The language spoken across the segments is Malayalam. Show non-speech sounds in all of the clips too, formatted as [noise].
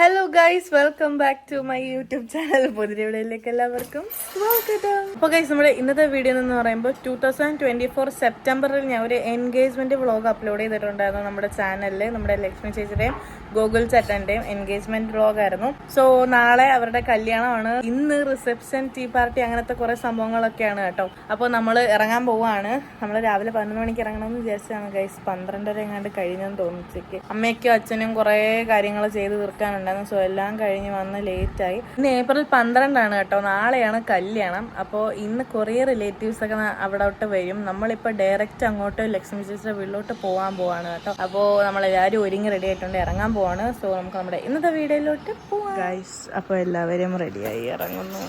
Hello guys welcome back to my YouTube channel പുതിരവിടയിലേക്ക് എല്ലാവർക്കും സ്വാഗതം. അപ്പോൾ ഗൈസ് നമ്മുടെ ഇന്നത്തെ വീഡിയോ എന്ന് പറയുമ്പോൾ ടൂ തൗസൻഡ് ട്വന്റി ഫോർ സെപ്റ്റംബറിൽ ഞാൻ ഒരു എൻഗേജ്മെന്റ് വ്ളോഗ് അപ്ലോഡ് ചെയ്തിട്ടുണ്ടായിരുന്നു നമ്മുടെ ചാനലിൽ നമ്മുടെ ലക്ഷ്മി ചേച്ചിയുടെയും ഗൂഗിൾ ചട്ടന്റെയും എൻഗേജ്മെന്റ് വ്ളോഗ് ആയിരുന്നു സോ നാളെ അവരുടെ കല്യാണമാണ്. ഇന്ന് റിസപ്ഷൻ ടീ പാർട്ടി അങ്ങനത്തെ കുറെ സംഭവങ്ങളൊക്കെയാണ് കേട്ടോ. അപ്പോൾ നമ്മൾ ഇറങ്ങാൻ പോവാണ്. നമ്മൾ രാവിലെ പതിനൊന്ന് മണിക്ക് ഇറങ്ങണമെന്ന് വിചാരിച്ചാണ് ഗൈസ് പന്ത്രണ്ടര എങ്ങാണ്ട് കഴിഞ്ഞെന്ന് തോന്നിച്ചേക്ക് അമ്മയ്ക്കും അച്ഛനും കുറേ കാര്യങ്ങൾ ചെയ്ത് തീർക്കാനുണ്ടായിരുന്നു. സോ എല്ലാം കഴിഞ്ഞ് വന്ന് ലേറ്റ് ആയി ഇന്ന് ഏപ്രിൽ പന്ത്രണ്ടാണ് കേട്ടോ. നാളെയാണ് കല്യാണം. അപ്പോൾ ഇന്ന് കുറേ റിലേറ്റീവ്സ് ഒക്കെ അവിടെ അവിടോട്ട് വരും. നമ്മളിപ്പോൾ ഡയറക്റ്റ് അങ്ങോട്ട് ലക്ഷ്മി ചേച്ചിയുടെ വീട്ടിലോട്ട് പോകാൻ പോവാണ് കേട്ടോ. അപ്പോൾ നമ്മളെല്ലാവരും ഒരുങ്ങി റെഡി ആയിട്ടുണ്ട്. ഇറങ്ങാൻ പോവാണ്. സോ നമുക്ക് നമ്മുടെ ഇന്നത്തെ വീഡിയോയിലോട്ട് പോവാം. ഗൈസ് അപ്പോൾ എല്ലാവരും റെഡിയായി ഇറങ്ങുന്നു.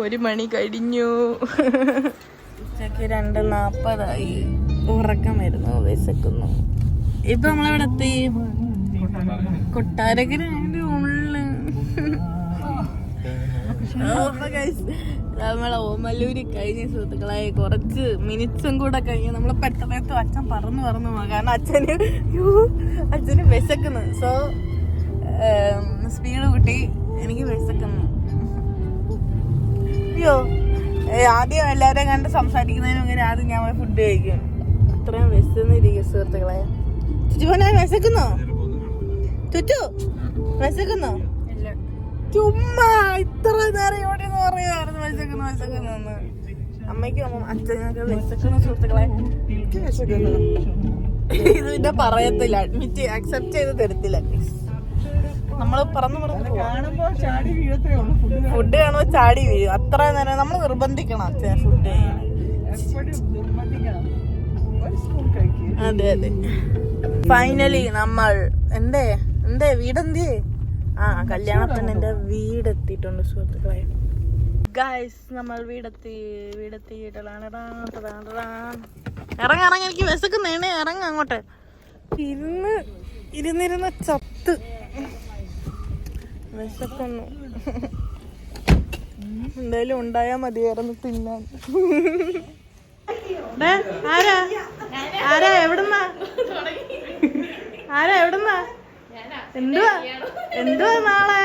ഒരു മണി കഴിഞ്ഞു. ഉച്ചയ്ക്ക് രണ്ട് നാപ്പതായി. ഉറക്കം വരുന്നു വിശക്കുന്നു. ഇപ്പൊ നമ്മളെവിടെ എത്തി ഉള്ളു നമ്മളെ മല്ലൂരി കഴിഞ്ഞ സുഹൃത്തുക്കളായി കുറച്ച് മിനിറ്റ്സും കൂടെ കഴിഞ്ഞ് നമ്മൾ പെട്ടെന്ന് അച്ഛൻ പറന്ന് പറന്നു പോകാം. കാരണം അച്ഛന് അച്ഛന് വിശക്കുന്നു. സോ സ്പീഡ് കൂട്ടി എനിക്ക് വിശക്കുന്നു. അയ്യോ ആദ്യം എല്ലാവരെയും കണ്ട് സംസാരിക്കുന്നതിന് മുന്നേ ആദ്യം ഞാൻ പോയി ഫുഡ് കഴിക്കും. അത്രയും വിശന്നിരിക്കും സുഹൃത്തുക്കളെ. ചുറ്റുപോലെ വിശക്കുന്നോ? ചുറ്റു? വിശക്കുന്നോ? ചുമ്മാ ഇത്ര നേരം ഇവിടെ പറയുമായിരുന്നു വിശക്കുന്നു വിശക്കുന്നു അമ്മയ്ക്കും അമ്മ അച്ഛനൊക്കെ വിശക്കുന്ന സുഹൃത്തുക്കളെ. എനിക്ക് വിശക്കുന്നു ഇത് പിന്നെ പറയത്തില്ല. അഡ്മിറ്റ് അക്സെപ്റ്റ് ചെയ്ത് തരത്തില്ല. നമ്മൾ പറഞ്ഞു ഉള്ളൂ. ഫുഡ് ഫുഡ് കാണുമ്പോ ചാടി വീഴും. അത്ര നേരം നമ്മൾ നിർബന്ധിക്കണം അച്ഛൻ ഫുഡ് അതെ അതെ. ഫൈനലി നമ്മൾ എന്തേ? എന്തേ? വീടെന്തേ? ആ പെണ്ണിന്റെ വീടെത്തിയിട്ടുണ്ട് സുഹൃത്തുക്കളെ. ഗായ്സ് നമ്മൾ വീടെത്തി വീടെത്തിയിട്ടാണ് ഇറങ്ങ ഇറങ്ങ എനിക്ക് വിശക്കുന്നേണേ ഇറങ്ങ അങ്ങോട്ട്. ഇരുന്ന് ഇരുന്നിരുന്ന ചത്ത്. വിശക്കുന്നു. എന്തായാലും ഉണ്ടായാ മതിയായിരുന്നു തിന്നാൻ. ആരാ? ആരാ എവിടുന്നാ? ആരാ എവിടുന്നാ? എന്തുവാ? എന്തുവാ നാളെ?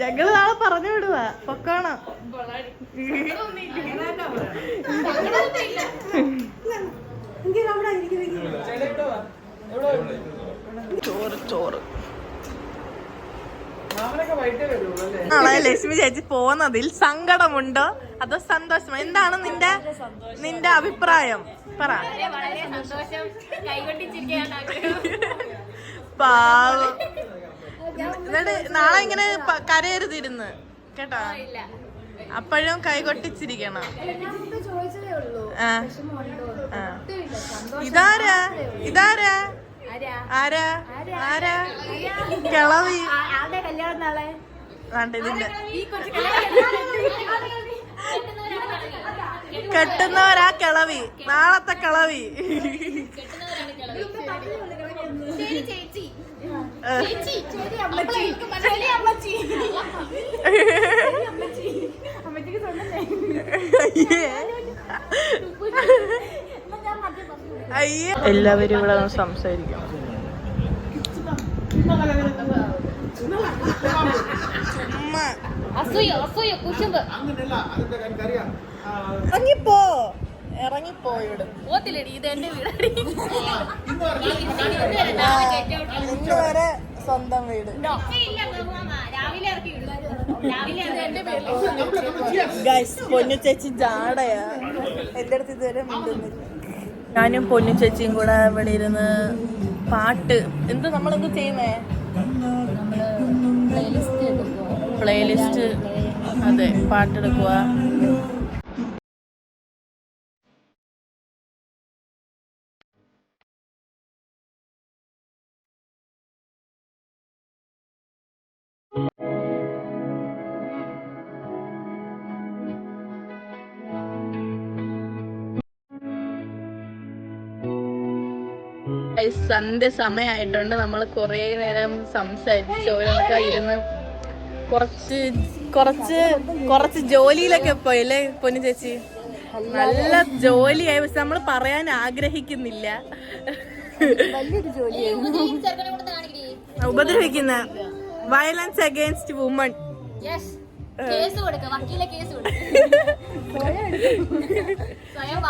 ഞങ്ങൾ നാളെ പറഞ്ഞു വിടുവാ. പൊക്കാണോ. ചോറ് ചോറ്. നാളെ ലക്ഷ്മി ചേച്ചി പോന്നതിൽ സങ്കടമുണ്ടോ? അതോ സന്തോഷം എന്താണ് നിന്റെ നിന്റെ അഭിപ്രായം? പറ. പാവം. എന്നിട്ട് നാളെ ഇങ്ങനെ കരയരുതിരുന്ന് കേട്ടോ? അപ്പോഴും കൈകൊട്ടിച്ചിരിക്കണം കൊട്ടിച്ചിരിക്കണം. ആ. ഇതാരാ? ഇതാരാ? ആരാ? ആരാ? കിളവി. കെട്ടുന്നവരാ കിളവി. നാളത്തെ കിളവി. എല്ലാവരും ഇവിടെ സംസാരിക്കും അസൂയ അസൂയ കുശുമ്പ്. അറിയാം. ഇറങ്ങിപ്പോ. ഓത്തില്ലടി ഇത് എന്റെ വീടാടി. ഇന്ന് വരെ സ്വന്തം വീട്. ഗൈസ് പൊന്നു ചേച്ചി ജാടയാ. എന്റെ അടുത്ത് ഇതുവരെ മിണ്ടുന്നില്ല. ഞാനും പൊന്നു ചേച്ചിയും കൂടെ ഇവിടെ ഇരുന്ന് പാട്ട്. എന്ത് നമ്മളെന്ത് ചെയ്യുന്നേ? പ്ലേലിസ്റ്റ് അതെ പാട്ടെടുക്കുക സന്ധ്യ സമയമായിട്ടുണ്ട് നമ്മൾ കുറേ നേരം സംസാരിച്ച് ഓരോക്കെ ഇരുന്ന് കുറച്ച് കുറച്ച് കുറച്ച് ജോലിയിലൊക്കെ പോയല്ലേ പൊന്നു ചേച്ചി? നല്ല ജോലിയായി. പക്ഷെ നമ്മൾ പറയാൻ ആഗ്രഹിക്കുന്നില്ല. ഉപദ്രവിക്കുന്ന. വയലൻസ് അഗേൻസ്റ്റ് വുമൺ കേസ് കൊടുക്ക വക്കീലെ കേസ് കൊടുക്ക. സ്വയം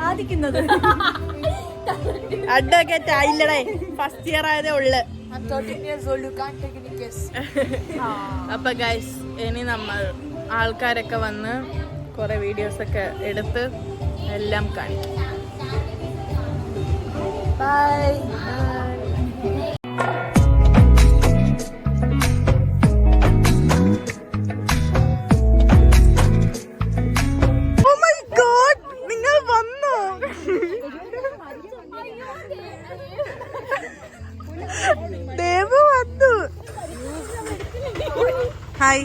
ബാധിക്കുന്നത് അഡ്വക്കേറ്റ് ആയില്ലടേ. ഫസ്റ്റ് ഇയർ ആയതേ ഉള്ളു. [laughs] അപ്പൊ ഗൈസ് ഇനി നമ്മൾ ആൾക്കാരൊക്കെ വന്ന് കുറെ വീഡിയോസ് ഒക്കെ എടുത്ത് എല്ലാം കാണിക്കും. Bye hi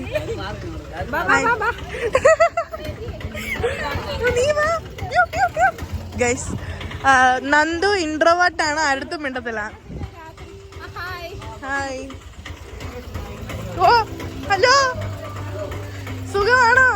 guys Nandu introvert ആണ്. അടുത്തും മിണ്ടത്തില്ല. ഹായ് ഓ ഹലോ. സുഖമാണോ?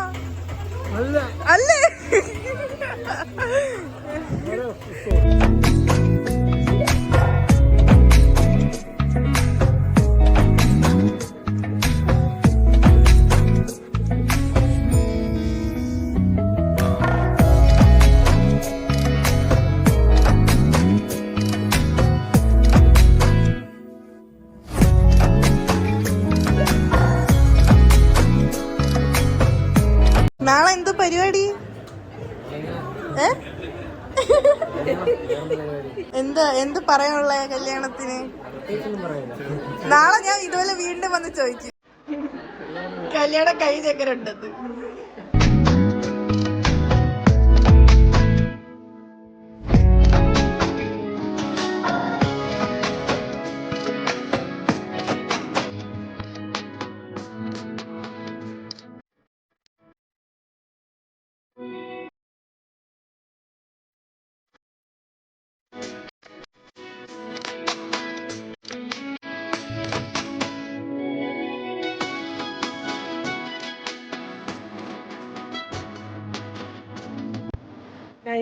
പരിപാടി? എന്താ എന്ത് പറയാനുള്ള കല്യാണത്തിന്? നാളെ ഞാൻ ഇതുപോലെ വീണ്ടും വന്ന് ചോദിക്കും. കല്യാണം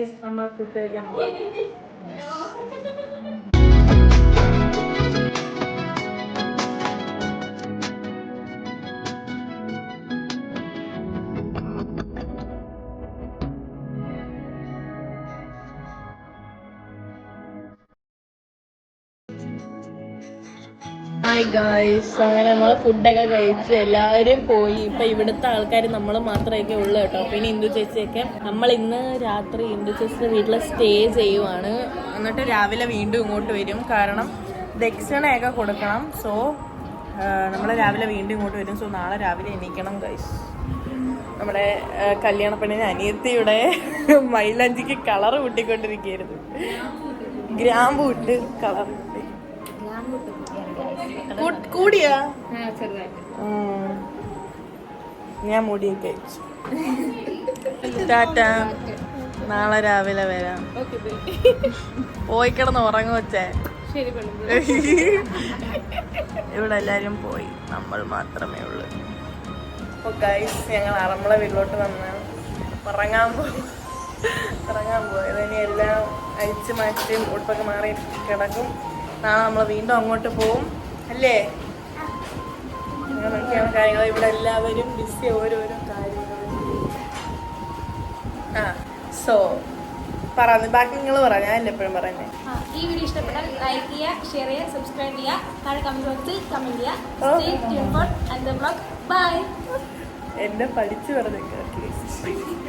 കഴിഞ്ഞേക്കരുണ്ടത് ഗൈസ് നമ്മൾ ഫുഡ് കഴിക്കാൻ ഹായ് ഗായ്സ് അങ്ങനെ നമ്മൾ ഫുഡൊക്കെ കഴിച്ച് എല്ലാവരും പോയി. ഇപ്പൊ ഇവിടുത്തെ ആൾക്കാർ നമ്മൾ മാത്രമൊക്കെ ഉള്ളു കേട്ടോ. പിന്നെ ഇന്ദു ചേച്ചിയൊക്കെ നമ്മൾ ഇന്ന് രാത്രി ഇന്ദു ചേച്ചിയുടെ വീട്ടിൽ സ്റ്റേ ചെയ്യുവാണ്. എന്നിട്ട് രാവിലെ വീണ്ടും ഇങ്ങോട്ട് വരും. കാരണം ദക്ഷിണയൊക്കെ കൊടുക്കണം. സോ നമ്മൾ രാവിലെ വീണ്ടും ഇങ്ങോട്ട് വരും. സോ നാളെ രാവിലെ എണീക്കണം ഗൈസ് നമ്മുടെ കല്യാണപ്പണിന് കല്യാണ അനിയത്തിയുടെ മൈലാഞ്ചിക്ക് കളർ കൂട്ടിക്കൊണ്ടിരിക്കുകയായിരുന്നു ഗ്രാമ്പ് ഇട്ട് കളർ കൂടിയാ. ഞാൻ മുടിയൊക്കെ അയച്ചു ടാറ്റ. നാളെ രാവിലെ വരാം. പോയി കിടന്ന് ഉറങ്ങു വച്ചേ ഇവിടെ എല്ലാരും പോയി. നമ്മൾ മാത്രമേ ഉള്ളൂ. അപ്പോൾ ഗൈസ് ഞങ്ങൾ അറമ്പള വീട്ടിലോട്ട് വന്ന് ഉറങ്ങാൻ പോകും ഉറങ്ങാൻ പോയത്. ഇനി എല്ലാം അഴിച്ച് മാറ്റി ഉടുപ്പൊക്കെ മാറി കിടക്കും. നാളെ നമ്മൾ വീണ്ടും അങ്ങോട്ട് പോവും. അല്ലേ? കാര്യങ്ങൾ ഇവിടെ എല്ലാവരും ബിസി ഓരോരോ കാര്യങ്ങൾ ആ സോ പറ ബാക്കി നിങ്ങൾ പറ ഞാൻ എപ്പോഴും പറയുന്നത് ആ, ഈ വീഡിയോ ഇഷ്ടപ്പെട്ടാൽ ലൈക്ക് ചെയ്യുക ഷെയർ ചെയ്യുക സബ്സ്ക്രൈബ് ചെയ്യുക. താഴെ കമന്റ് ബോക്സിൽ കമന്റ് ഓ. ചെയ്യുക ബ്ലോഗ് ബൈ എന്നെ പഠിച്ചു പറഞ്ഞേക്കാം